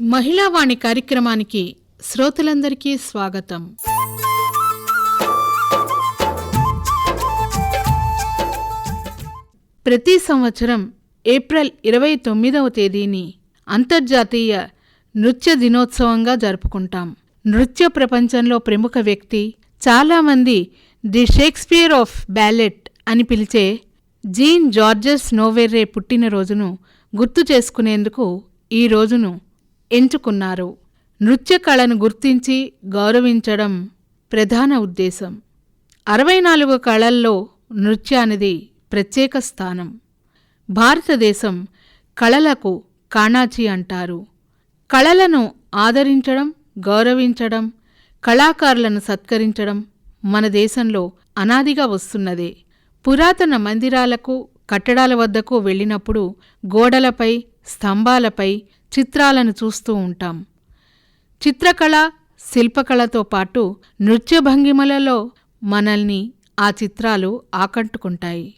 మహిళావాణి కార్యక్రమానికి శ్రోతలందరికీ స్వాగతం. ప్రతి సంవత్సరం ఏప్రిల్ ఇరవై తొమ్మిదవ తేదీని అంతర్జాతీయ నృత్య దినోత్సవంగా జరుపుకుంటాం. నృత్య ప్రపంచంలో ప్రముఖ వ్యక్తి చాలామంది ది షేక్స్పియర్ ఆఫ్ బ్యాలెట్ అని పిలిచే జీన్ జార్జెస్ నోవెర్రే పుట్టినరోజును గుర్తు చేసుకునేందుకు ఈ రోజును ఎంచుకున్నారు. నృత్య కళను గుర్తించి గౌరవించడం ప్రధాన ఉద్దేశం. అరవై నాలుగు కళల్లో నృత్యానిది ప్రత్యేక స్థానం. భారతదేశం కళలకు కాణాచి అంటారు. కళలను ఆదరించడం గౌరవించడం కళాకారులను సత్కరించడం మన దేశంలో అనాదిగా వస్తున్నదే. పురాతన మందిరాలకు కట్టడాల వద్దకు వెళ్ళినప్పుడు గోడలపై స్తంభాలపై చిత్రాలను చూస్తూ ఉంటాం. చిత్రకళ శిల్పకళతో పాటు నృత్య భంగిమలలో మనల్ని ఆ చిత్రాలు ఆకట్టుకుంటాయి.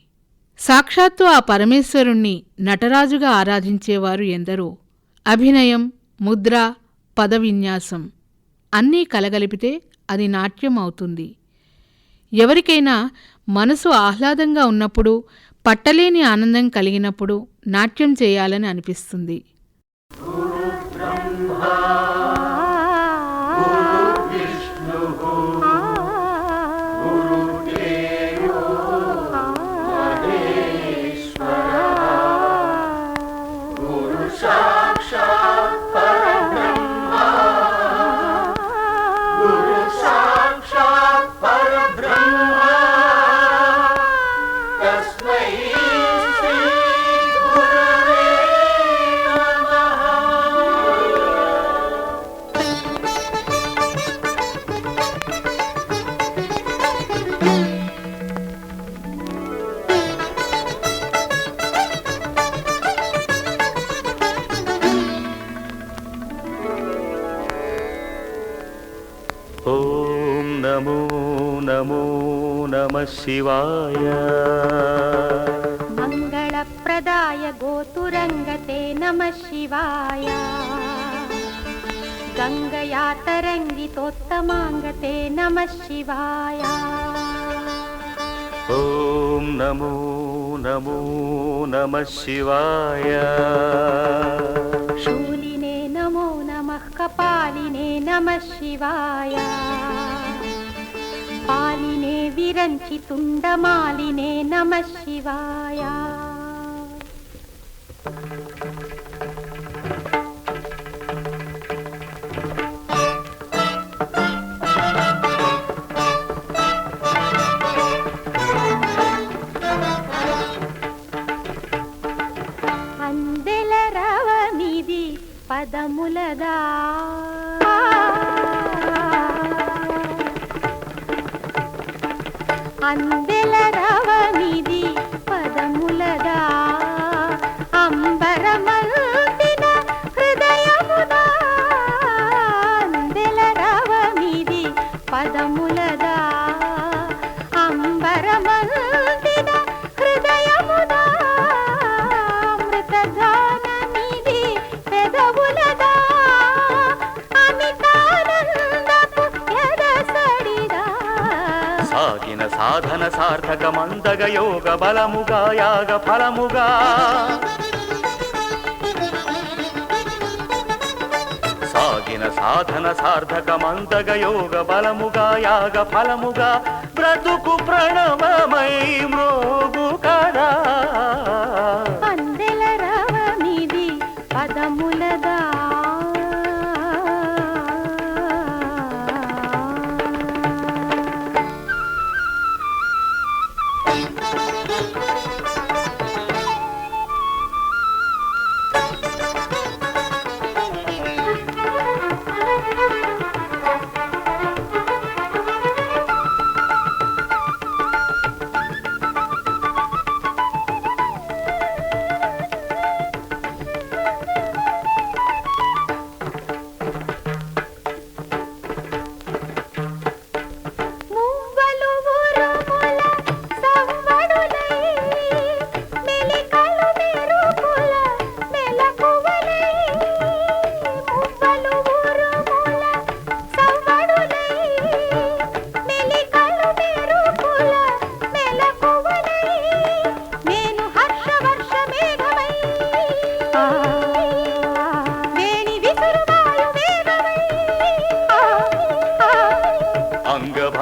సాక్షాత్తు ఆ పరమేశ్వరుణ్ణి నటరాజుగా ఆరాధించేవారు ఎందరో. అభినయం ముద్ర పదవిన్యాసం అన్నీ కలగలిపితే అది నాట్యం అవుతుంది. ఎవరికైనా మనసు ఆహ్లాదంగా ఉన్నప్పుడు పట్టలేని ఆనందం కలిగినప్పుడు నాట్యం చేయాలని అనిపిస్తుంది. Ooh. शिवाय मङ्गलप्रदाय गोतुरङ्गते नमः शिवाय गङ्गया तरङ्गितोत्तमाङ्गते नमः शिवाय ॐ नमो नमो नमः शिवाय शूलिने नमो नमः कपालिने नमः शिवाय విరంచి తుండమాలినే నమ శివాయ. అందెల రవమిది పదములదా. అందెల మందగ యోగ బలముగా యాగ ఫలముగా. సాగిన సాధన సార్థక మందగ యోగ బలముగా యాగ ఫలముగా. బ్రతుకు ప్రణవమై మ్రోగు కదా.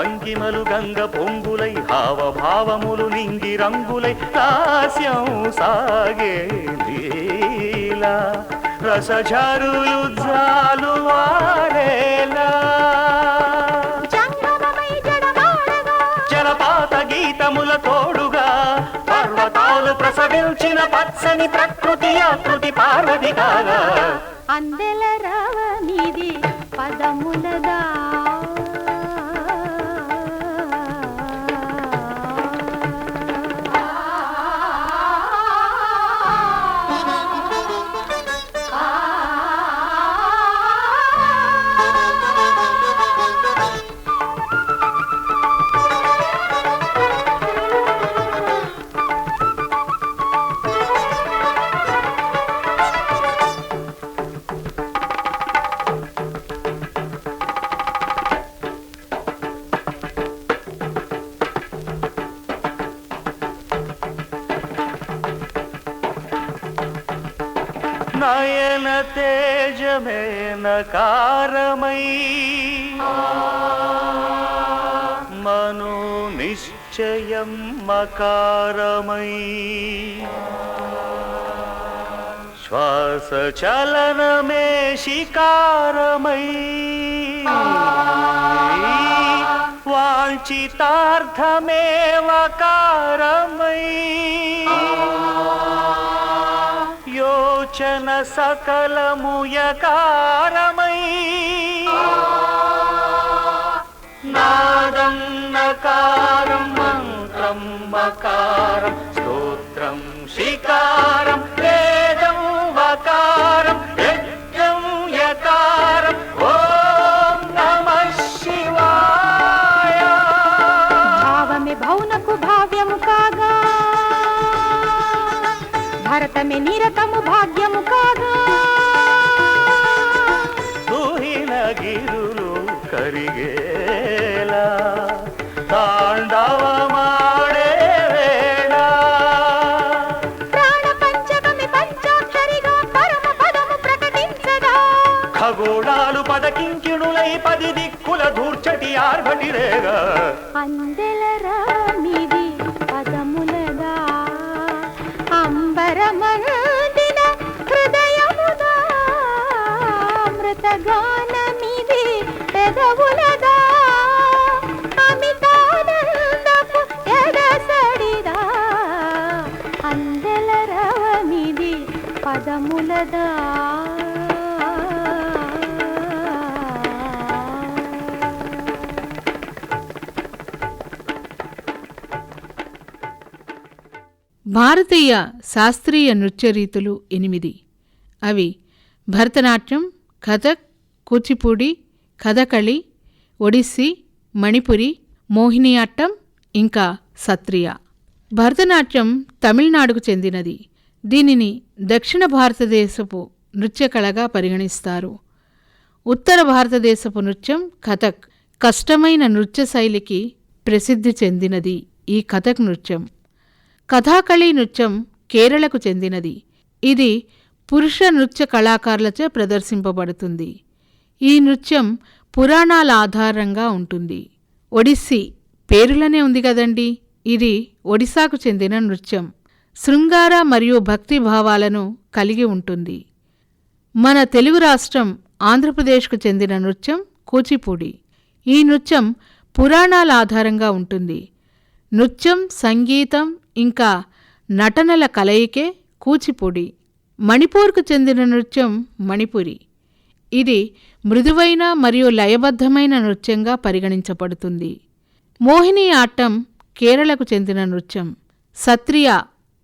భంగిమలు గంగ పొంగులై హావభావములు నింగి రంగులై హాస్యం సాగే లీలా. రసఝరులు జాలు వారేలా జలపాత గీతముల తోడుగా పర్వతాలు ప్రసవించిన పచ్చని ప్రకృతి ఆకృతి పార్వతి కాగా. అందెల రావ మీది పదములదా తేజమే నకారమై. మను నిశ్చయం మకారమై. శ్వాసచలనమే శికారమై. వాంఛితార్థమే వకారమై. వచన సకలముయకారమై నాదం నకారం మంత్రం మకారం ఆర్భటిరేగా అందెల రామిది పదములదా? అంబరమందిన హృదయముదా? అమృతగానమిది పెదవులదా? అమితానందపు ఎడసడిదా? పదములదా? భారతీయ శాస్త్రీయ నృత్య రీతులు ఎనిమిది. అవి భరతనాట్యం కథక్ కూచిపూడి కథకళి ఒడిస్సీ మణిపురి మోహినియాట్టం ఇంకా సత్రియ. భరతనాట్యం తమిళనాడుకు చెందినది. దీనిని దక్షిణ భారతదేశపు నృత్య కళగా పరిగణిస్తారు. ఉత్తర భారతదేశపు నృత్యం కథక్ కష్టమైన నృత్య శైలికి ప్రసిద్ధి చెందినది ఈ కథక్ నృత్యం. కథాకళి నృత్యం కేరళకు చెందినది. ఇది పురుష నృత్య కళాకారులచే ప్రదర్శింపబడుతుంది. ఈ నృత్యం పురాణాల ఆధారంగా ఉంటుంది. ఒడిస్సీ పేరులనే ఉంది కదండి. ఇది ఒడిశాకు చెందిన నృత్యం. శృంగార మరియు భక్తి భావాలను కలిగి ఉంటుంది. మన తెలుగు రాష్ట్రం ఆంధ్రప్రదేశ్కు చెందిన నృత్యం కూచిపూడి. ఈ నృత్యం పురాణాల ఆధారంగా ఉంటుంది. నృత్యం సంగీతం ఇంకా నటనల కలయికే కూచిపూడి. మణిపూర్కు చెందిన నృత్యం మణిపురి. ఇది మృదువైన మరియు లయబద్ధమైన నృత్యంగా పరిగణించబడుతుంది. మోహిని ఆట్టం కేరళకు చెందిన నృత్యం. సత్రియ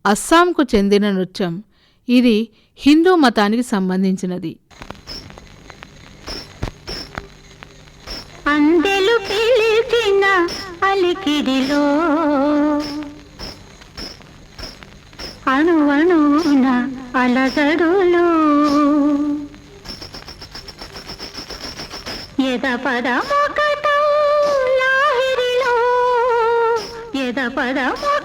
అస్సాంకు చెందిన నృత్యం. ఇది హిందూ మతానికి సంబంధించినది. అందెలు పిలిచిన అలికిడిలో అణువణువున అలజడులు. ఎద పదము కథ లాహిరిలో ఎద పదము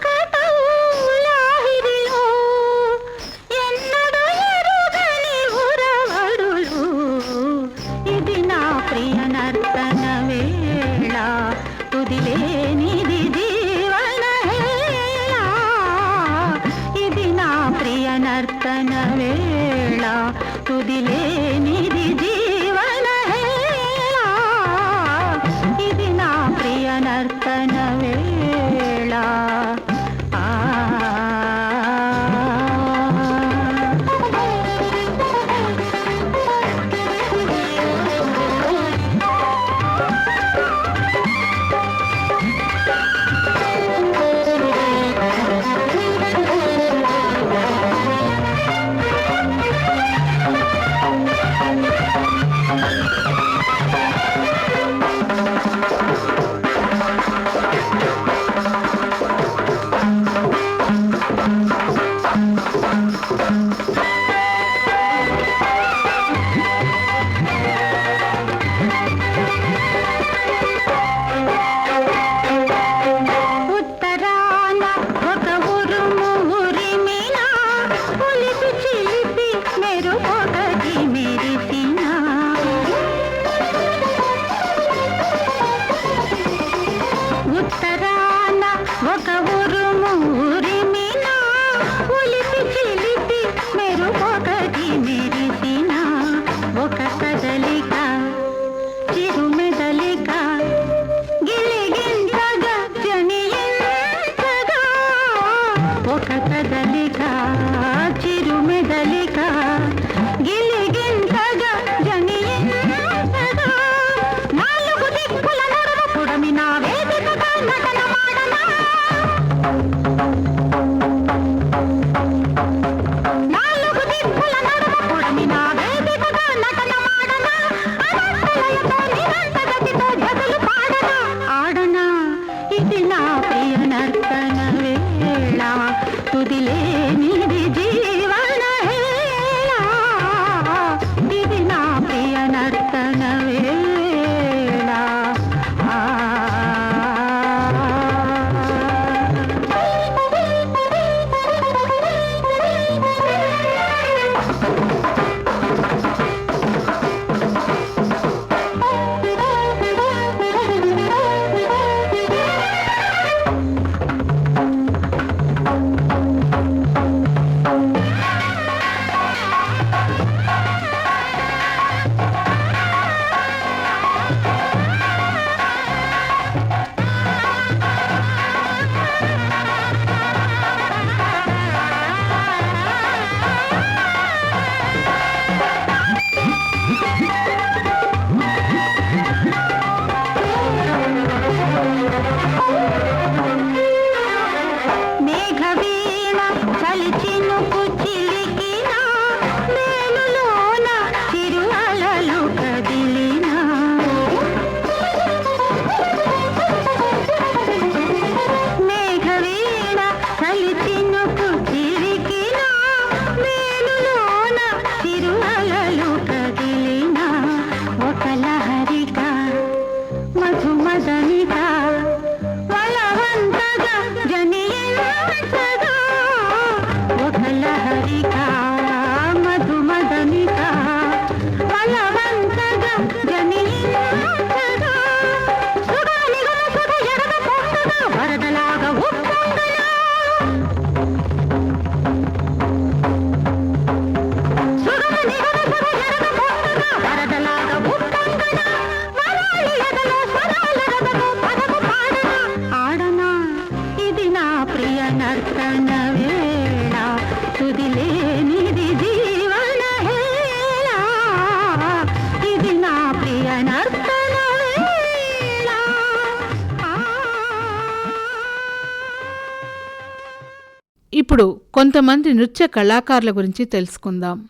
ఒక ఊరు నర్తన দেখিল ఇప్పుడు కొంతమంది నృత్య కళాకారుల గురించి తెలుసుకుందాం.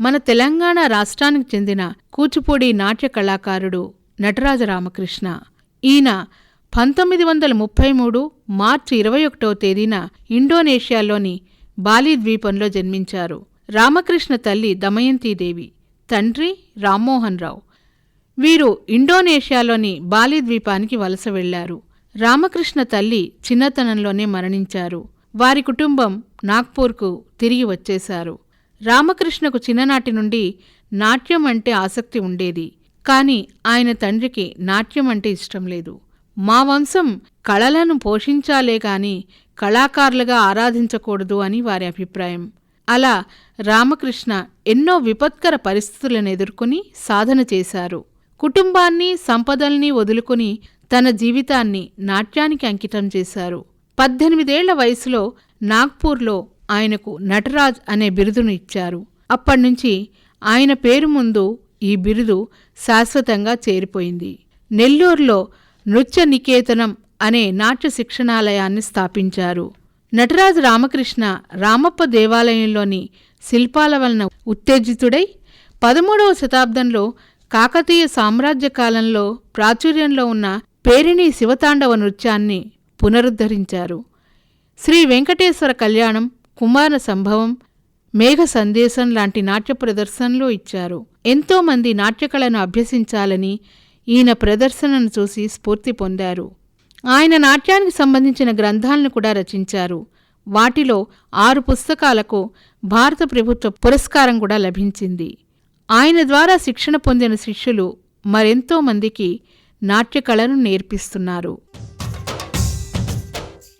మన తెలంగాణ రాష్ట్రానికి చెందిన కూచిపూడి నాట్య కళాకారుడు నటరాజ రామకృష్ణ. ఈయన పంతొమ్మిది వందల ముప్పై మూడు మార్చి ఇరవై ఒకటవ తేదీన ఇండోనేషియాలోని బాలి ద్వీపంలో జన్మించారు. రామకృష్ణ తల్లి దమయంతీదేవి తండ్రి రామ్మోహన్ రావు. వీరు ఇండోనేషియాలోని బాలి ద్వీపానికి వలస వెళ్ళారు. రామకృష్ణ తల్లి చిన్నతనంలోనే మరణించారు. వారి కుటుంబం నాగ్పూర్కు తిరిగి వచ్చేశారు. రామకృష్ణకు చిన్ననాటి నుండి నాట్యం అంటే ఆసక్తి ఉండేది. కానీ ఆయన తండ్రికి నాట్యం అంటే ఇష్టం లేదు. మా వంశం కళలను పోషించాలే గాని కళాకారులుగా ఆరాధించకూడదు అని వారి అభిప్రాయం. అలా రామకృష్ణ ఎన్నో విపత్కర పరిస్థితులను ఎదుర్కొని సాధన చేశారు. కుటుంబాన్ని సంపదల్ని వదులుకుని తన జీవితాన్ని నాట్యానికి అంకితం చేశారు. పద్దెనిమిదేళ్ళ వయసులో నాగ్పూర్లో ఆయనకు నటరాజ్ అనే బిరుదును ఇచ్చారు. అప్పటినుంచి ఆయన పేరు ముందు ఈ బిరుదు శాశ్వతంగా చేరిపోయింది. నెల్లూరులో నృత్య నికేతనం అనే నాట్య శిక్షణాలయాన్ని స్థాపించారు. నటరాజు రామకృష్ణ రామప్ప దేవాలయంలోని శిల్పాల వలన ఉత్తేజితుడై పదమూడవ శతాబ్దంలో కాకతీయ సామ్రాజ్య కాలంలో ప్రాచుర్యంలో ఉన్న పేరిణి శివతాండవ నృత్యాన్ని పునరుద్ధరించారు. శ్రీ వెంకటేశ్వర కళ్యాణం కుమార సంభవం మేఘ సందేశం లాంటి నాట్య ప్రదర్శనలు ఇచ్చారు. ఎంతోమంది నాట్యకళను అభ్యసించాలని ఈయన ప్రదర్శనను చూసి స్ఫూర్తి పొందారు. ఆయన నాట్యానికి సంబంధించిన గ్రంథాలను కూడా రచించారు. వాటిలో ఆరు పుస్తకాలకు భారత ప్రభుత్వ పురస్కారం కూడా లభించింది. ఆయన ద్వారా శిక్షణ పొందిన శిష్యులు మరెంతో మందికి నాట్యకళను నేర్పిస్తున్నారు.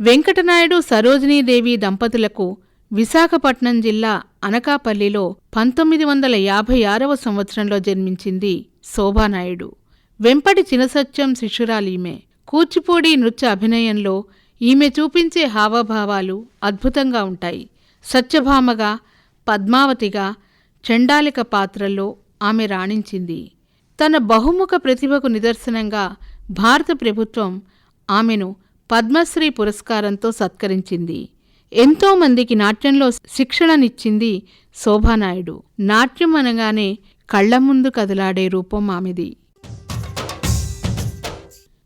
వెంకటనాయుడు సరోజినీదేవి దంపతులకు విశాఖపట్నం జిల్లా అనకాపల్లిలో పంతొమ్మిది వందల యాభై ఆరవ సంవత్సరంలో జన్మించింది శోభానాయుడు. వెంపటి చినసత్యం శిష్యురాలీమె. కూచిపూడి నృత్య అభినయంలో ఈమె చూపించే హావభావాలు అద్భుతంగా ఉంటాయి. సత్యభామగా పద్మావతిగా చండాలిక పాత్రల్లో ఆమె రాణించింది. తన బహుముఖ ప్రతిభకు నిదర్శనంగా భారత ప్రభుత్వం ఆమెను పద్మశ్రీ పురస్కారంతో సత్కరించింది. ఎంతోమందికి నాట్యంలో శిక్షణనిచ్చింది శోభానాయుడు. నాట్యం అనగానే కళ్ళ ముందు కదలాడే రూపం ఆమెది.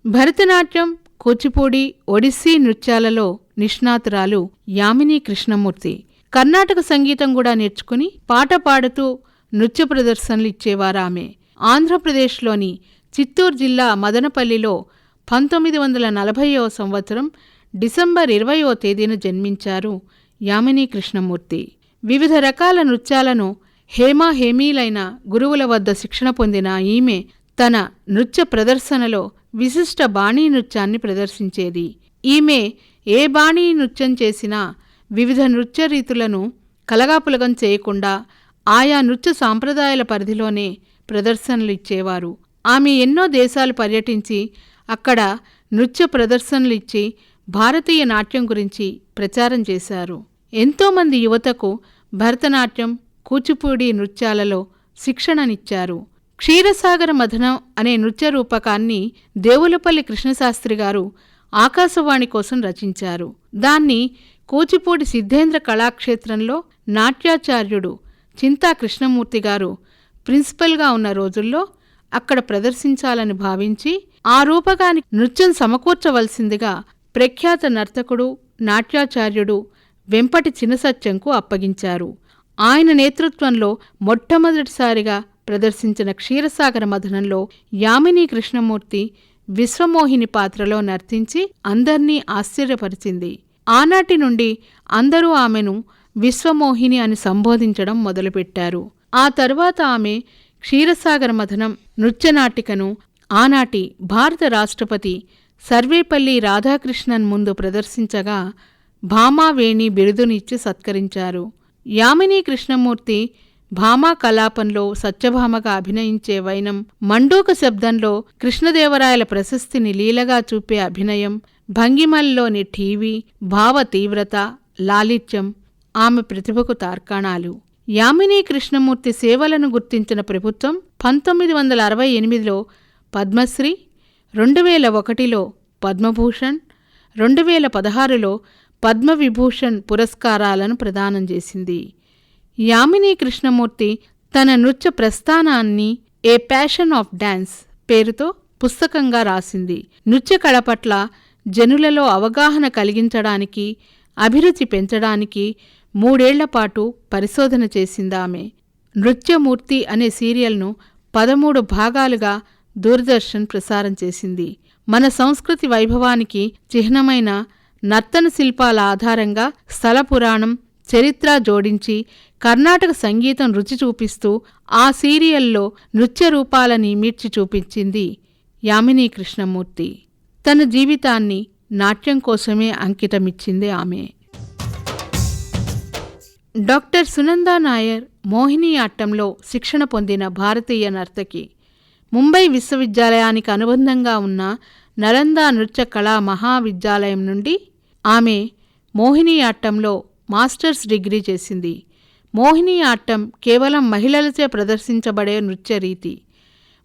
భరతనాట్యం కూచిపూడి ఒడిస్సీ నృత్యాలలో నిష్ణాతురాలు యామిని కృష్ణమూర్తి. కర్ణాటక సంగీతం కూడా నేర్చుకుని పాట పాడుతూ నృత్య ప్రదర్శనలు ఇచ్చేవారు ఆమె. ఆంధ్రప్రదేశ్లోని చిత్తూరు జిల్లా మదనపల్లిలో పంతొమ్మిది వందల నలభైవ సంవత్సరం డిసెంబర్ ఇరవయో తేదీన జన్మించారు యామిని కృష్ణమూర్తి. వివిధ రకాల నృత్యాలను హేమా హేమీలైన గురువుల వద్ద శిక్షణ పొందిన ఈమె తన నృత్య ప్రదర్శనలో విశిష్ట బాణీ నృత్యాన్ని ప్రదర్శించేది. ఈమె ఏ బాణీ నృత్యం చేసినా వివిధ నృత్య రీతులను కలగాపులగం చేయకుండా ఆయా నృత్య సాంప్రదాయాల పరిధిలోనే ప్రదర్శనలు ఇచ్చేవారు. ఆమె ఎన్నో దేశాలు పర్యటించి అక్కడ నృత్య ప్రదర్శనలు ఇచ్చి భారతీయ నాట్యం గురించి ప్రచారం చేశారు. ఎంతోమంది యువతకు భరతనాట్యం కూచిపూడి నృత్యాలలో శిక్షణనిచ్చారు. క్షీరసాగర మథనం అనే నృత్య రూపకాన్ని దేవులపల్లి కృష్ణశాస్త్రి గారు ఆకాశవాణి కోసం రచించారు. దాన్ని కూచిపూడి సిద్ధేంద్ర కళాక్షేత్రంలో నాట్యాచార్యుడు చింతా కృష్ణమూర్తి గారు ప్రిన్సిపల్గా ఉన్న రోజుల్లో అక్కడ ప్రదర్శించాలని భావించి ఆ రూపకానికి నృత్యం సమకూర్చవలసిందిగా ప్రఖ్యాత నర్తకుడు నాట్యాచార్యుడు వెంపటి చినసత్యంకు అప్పగించారు. ఆయన నేతృత్వంలో మొట్టమొదటిసారిగా ప్రదర్శించిన క్షీరసాగర మథనంలో యామిని కృష్ణమూర్తి విశ్వమోహిని పాత్రలో నర్తించి అందర్నీ ఆశ్చర్యపరిచింది. ఆనాటి నుండి అందరూ ఆమెను విశ్వమోహిని అని సంబోధించడం మొదలుపెట్టారు. ఆ తరువాత ఆమె క్షీరసాగర మథనం నృత్యనాటికను ఆనాటి భారత రాష్ట్రపతి సర్వేపల్లి రాధాకృష్ణన్ ముందు ప్రదర్శించగా భామావేణి బిరుదునిచ్చి సత్కరించారు. యామిని కృష్ణమూర్తి భామా కలాపంలో సత్యభామగా అభినయించే వైనం మండూక శబ్దంలో కృష్ణదేవరాయల ప్రశస్తిని లీలగా చూపే అభినయం భంగిమల్లోని ఠీవి భావ తీవ్రత లాలిత్యం ఆమె ప్రతిభకు తార్కాణాలు. యామినీ కృష్ణమూర్తి సేవలను గుర్తించిన ప్రభుత్వం పంతొమ్మిది వందల అరవై ఎనిమిదిలో పద్మశ్రీ రెండు వేల ఒకటిలో పద్మభూషణ్ రెండు వేల పదహారులో పద్మవిభూషణ్ పురస్కారాలను ప్రదానం చేసింది. యామినీ కృష్ణమూర్తి తన నృత్య ప్రస్థానాన్ని ఏ ప్యాషన్ ఆఫ్ డ్యాన్స్ పేరుతో పుస్తకంగా రాసింది. నృత్య కళ పట్ల జనులలో అవగాహన కలిగించడానికి అభిరుచి పెంచడానికి మూడేళ్ళపాటు పరిశోధన చేసిందామె. నృత్యమూర్తి అనే సీరియల్ను పదమూడు భాగాలుగా దూరదర్శన్ ప్రసారం చేసింది. మన సంస్కృతి వైభవానికి చిహ్నమైన నర్తన శిల్పాల ఆధారంగా స్థల పురాణం చరిత్ర జోడించి కర్ణాటక సంగీతం రుచి చూపిస్తూ ఆ సీరియల్లో నృత్య రూపాలని మీడ్చి చూపించింది యామినీ కృష్ణమూర్తి తన జీవితాన్ని నాట్యం కోసమే అంకితమిచ్చింది ఆమె. డాక్టర్ సునందా నాయర్ మోహిని ఆట్టంలో శిక్షణ పొందిన భారతీయ నర్తకి. ముంబై విశ్వవిద్యాలయానికి అనుబంధంగా ఉన్న నలంద నృత్య కళా మహావిద్యాలయం నుండి ఆమె మోహినియాట్టంలో మాస్టర్స్ డిగ్రీ చేసింది. మోహిని ఆట్టం కేవలం మహిళలచే ప్రదర్శించబడే నృత్య రీతి.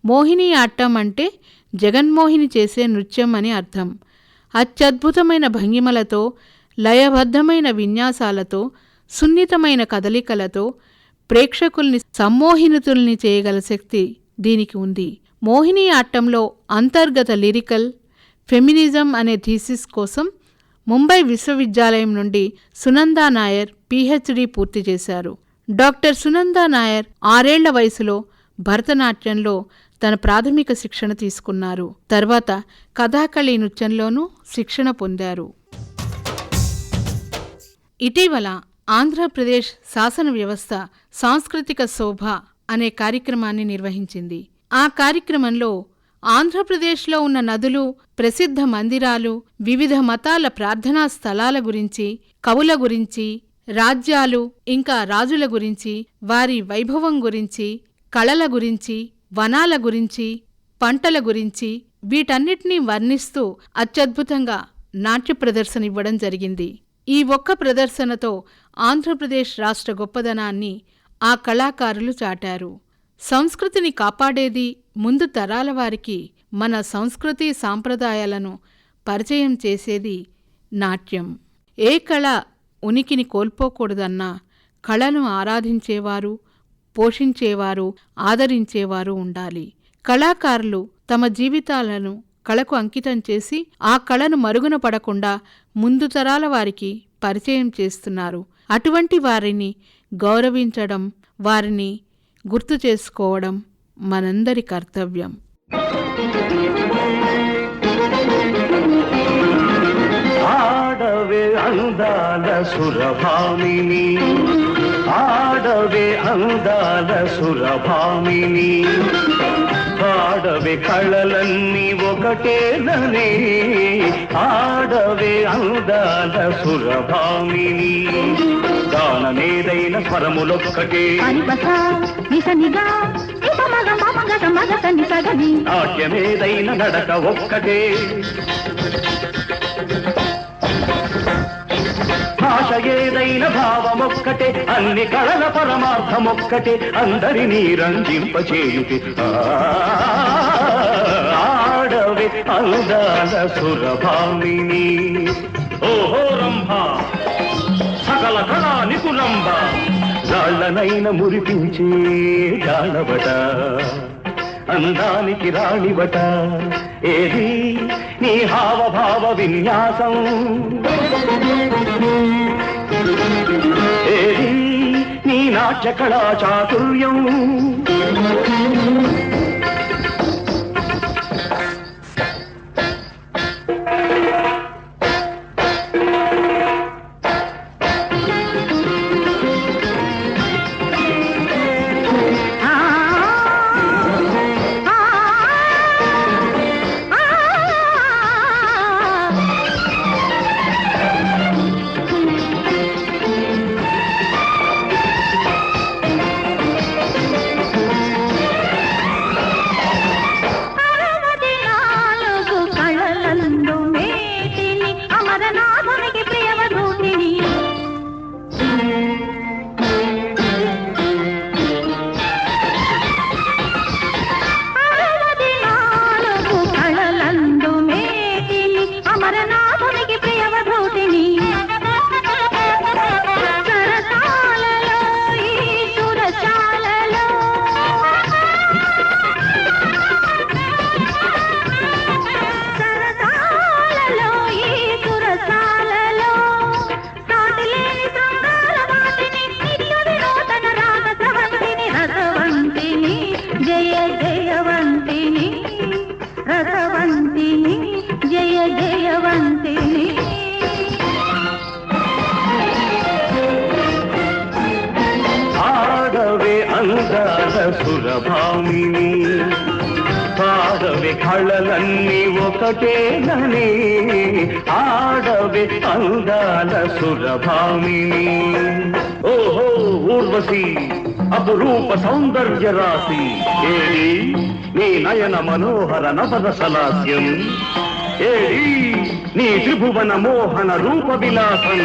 మోహిని ఆట్టం అంటే జగన్మోహిని చేసే నృత్యం అని అర్థం. అత్యద్భుతమైన భంగిమలతో లయబద్ధమైన విన్యాసాలతో సున్నితమైన కదలికలతో ప్రేక్షకుల్ని సమ్మోహినితుల్ని చేయగల శక్తి దీనికి ఉంది. మోహిని ఆట్టంలో అంతర్గత లిరికల్ ఫెమినిజం అనే థీసిస్ కోసం ముంబై విశ్వవిద్యాలయం నుండి సునందా నాయర్ పీహెచ్డీ పూర్తి చేశారు. డాక్టర్ సునందా నాయర్ ఆరేళ్ళ వయసులో భరతనాట్యంలో తన ప్రాథమిక శిక్షణ తీసుకున్నారు. తర్వాత కథాకళి నృత్యంలోనూ శిక్షణ పొందారు. ఇటీవల ఆంధ్రప్రదేశ్ శాసన వ్యవస్థ సాంస్కృతిక శోభ అనే కార్యక్రమాన్ని నిర్వహించింది. ఆ కార్యక్రమంలో ఆంధ్రప్రదేశ్లో ఉన్న నదులు ప్రసిద్ధ మందిరాలు వివిధ మతాల ప్రార్థనా స్థలాల గురించి కవుల గురించి రాజ్యాలు ఇంకా రాజుల గురించి వారి వైభవం గురించి కళల గురించి వనాల గురించి పంటల గురించి వీటన్నిటినీ వర్ణిస్తూ అత్యద్భుతంగా నాట్య ప్రదర్శన ఇవ్వడం జరిగింది. ఈ ఒక్క ప్రదర్శనతో ఆంధ్రప్రదేశ్ రాష్ట్ర గొప్పదనాన్ని ఆ కళాకారులు చాటారు. సంస్కృతిని కాపాడేది ముందు తరాల వారికి మన సంస్కృతి సాంప్రదాయాలను పరిచయం చేసేది నాట్యం. ఏ కళ ఉనికిని కోల్పోకూడదన్నా కళను ఆరాధించేవారు పోషించేవారు ఆదరించేవారు ఉండాలి. కళాకారులు తమ జీవితాలను కళకు అంకితం చేసి ఆ కళను మరుగున పడకుండా ముందు తరాల వారికి పరిచయం చేస్తున్నారు. అటువంటి వారిని గౌరవించడం వారిని గుర్తు చేసుకోవడం మనందరి కర్తవ్యం. ఆడవే అందాల సురభామిని ఆడవే అందాల సురభామిని ఆడవే కళలన్నీ ఒకటేనని ఆడవే అందాల సురభామిని. గానమేదైన స్వరములొక్కటే. నాట్యమేదైన నడక ఒక్కటే. భాష ఏదైన భావమొక్కటే అన్ని కళల పరమార్థమొక్కటే అందరినీ రంజింపచేయుటి. ఆ, ఆడవే అందాల సురభామిని. ఓహో రంభ సకల కళా నిపుణంబ రాళ్ళనైన మురిపించే జానవట అందానికి రాణివట ఏది నీ హావభావ విన్యాసం ఏది నీ నాట్య కళా చాతుర్యం? కళలన్నీ ఒకటేనని ఆడవే అందాల సురభామిని. ఓహో ఊర్వశి అపురూప సౌందర్య రాశి. ఏడి నీ నయన మనోహర నవరసలాస్యం ఏడి నీ త్రిభువన మోహన రూప విలాసం.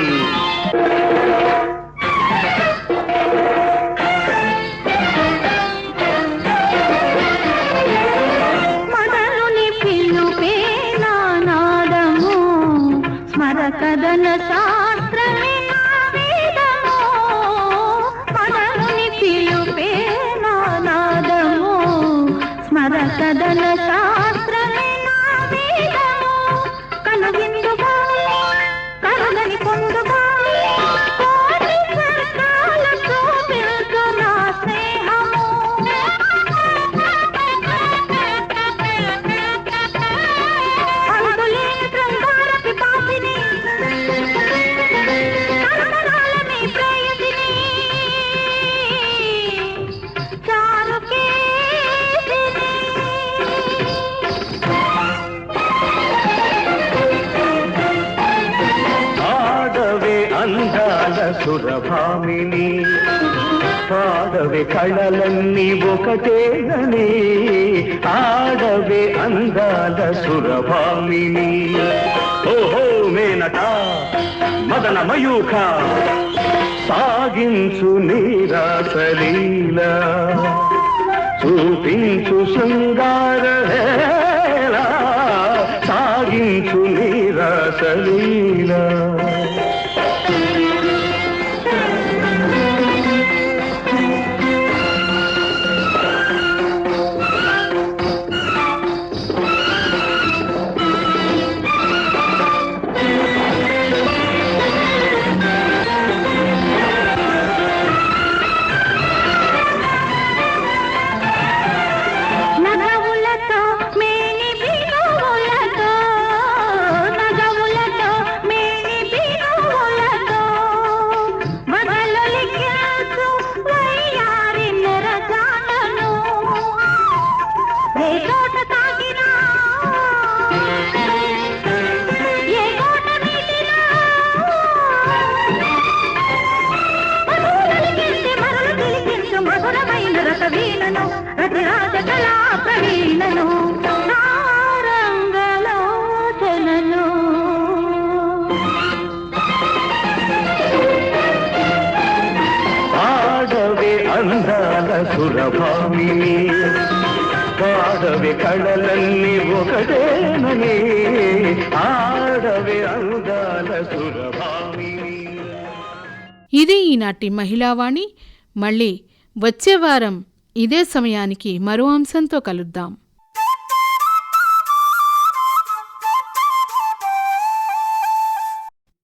ఓహో మేనట మదన మయూఖ సాగించు నీరాసలీల చూపించు శృంగార సాగించు నీరాసలీల. పాడవే కళలన్నీ ఒకటేనని ఆడవే అందాల సురభామిని. ఇది ఈనాటి మహిళావాణి. మళ్ళీ వచ్చే వారం ఇదే సమయానికి మరో అంశంతో కలుద్దాం.